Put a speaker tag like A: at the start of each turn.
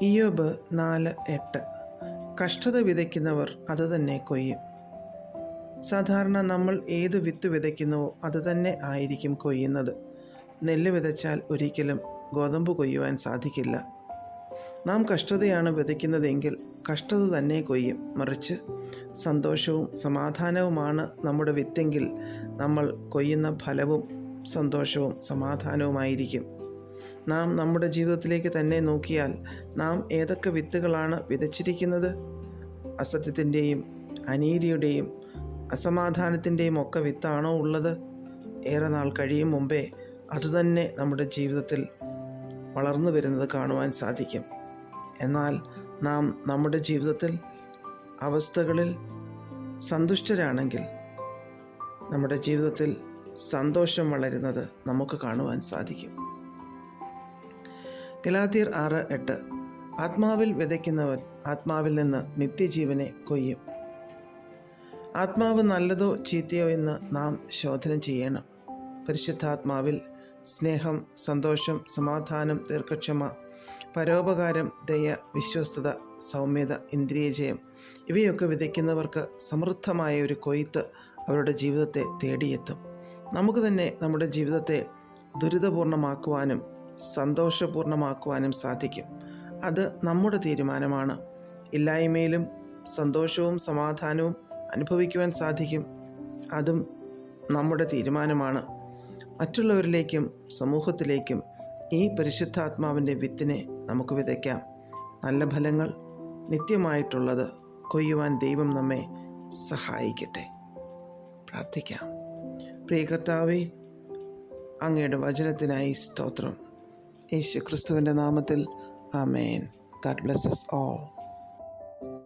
A: ഇയോബ് നാല് എട്ട്. കഷ്ടത വിതയ്ക്കുന്നവർ അത് തന്നെ കൊയ്യും. സാധാരണ നമ്മൾ ഏത് വിത്ത് വിതയ്ക്കുന്നുവോ അത് തന്നെ ആയിരിക്കും കൊയ്യുന്നത്. നെല്ല് വിതച്ചാൽ ഒരിക്കലും ഗോതമ്പ് കൊയ്യുവാൻ സാധിക്കില്ല. നാം കഷ്ടതയാണ് വിതയ്ക്കുന്നതെങ്കിൽ കഷ്ടത തന്നെ കൊയ്യും. മറിച്ച് സന്തോഷവും സമാധാനവുമാണ് നമ്മുടെ വിത്തെങ്കിൽ നമ്മൾ കൊയ്യുന്ന ഫലവും സന്തോഷവും സമാധാനവുമായിരിക്കും. നാം നമ്മുടെ ജീവിതത്തിലേക്ക് തന്നെ നോക്കിയാൽ നാം ഏതൊക്കെ വിത്തുകളാണ് വിതച്ചിരിക്കുന്നത്? അസത്യത്തിന്റെയും അനീതിയുടെയും അസമാധാനത്തിന്റെയും ഒക്കെ വിത്താണോ ഉള്ളത്? ഏറെ നാൾ കഴിയും മുമ്പേ അതുതന്നെ നമ്മുടെ ജീവിതത്തിൽ വളർന്നു വരുന്നത് കാണുവാൻ സാധിക്കും. എന്നാൽ നാം നമ്മുടെ ജീവിതത്തിൽ അവസ്ഥകളിൽ സന്തുഷ്ടരാണെങ്കിൽ നമ്മുടെ ജീവിതത്തിൽ സന്തോഷം വളരുന്നത് നമുക്ക് കാണുവാൻ സാധിക്കും. ഗലാത്തിയർ ആറ് എട്ട്. ആത്മാവിൽ വിതയ്ക്കുന്നവൻ ആത്മാവിൽ നിന്ന് നിത്യജീവനെ കൊയ്യും. ആത്മാവ് നല്ലതോ ചീത്തയോ എന്ന് നാം ശോധന ചെയ്യണം. പരിശുദ്ധാത്മാവിൽ സ്നേഹം സന്തോഷം സമാധാനം ദീർഘക്ഷമ പരോപകാരം ദയ വിശ്വസ്തത സൗമ്യത ഇന്ദ്രിയജയം ഇവയൊക്കെ വിതയ്ക്കുന്നവർക്ക് സമൃദ്ധമായ ഒരു കൊയ്ത്ത് അവരുടെ ജീവിതത്തെ തേടിയെത്തും. നമുക്ക് തന്നെ നമ്മുടെ ജീവിതത്തെ ദുരിതപൂർണമാക്കുവാനും സന്തോഷപൂർണമാക്കുവാനും സാധിക്കും. അത് നമ്മുടെ തീരുമാനമാണ്. ഇല്ലായ്മയിലും സന്തോഷവും സമാധാനവും അനുഭവിക്കുവാൻ സാധിക്കും. അതും നമ്മുടെ തീരുമാനമാണ്. മറ്റുള്ളവരിലേക്കും സമൂഹത്തിലേക്കും ഈ പരിശുദ്ധാത്മാവിന്റെ വിത്തിനെ നമുക്ക് വിതയ്ക്കാം. നല്ല ഫലങ്ങൾ നിത്യമായിട്ടുള്ളത് കൊയ്യുവാൻ ദൈവം നമ്മെ സഹായിക്കട്ടെ. പ്രാർത്ഥിക്കാം. പ്രിയ കർത്താവേ അങ്ങയുടെ വചനത്തിനായി സ്തോത്രം. യേശു ക്രിസ്തുവിന്റെ നാമത്തിൽ. ആമേൻ. God blesses all.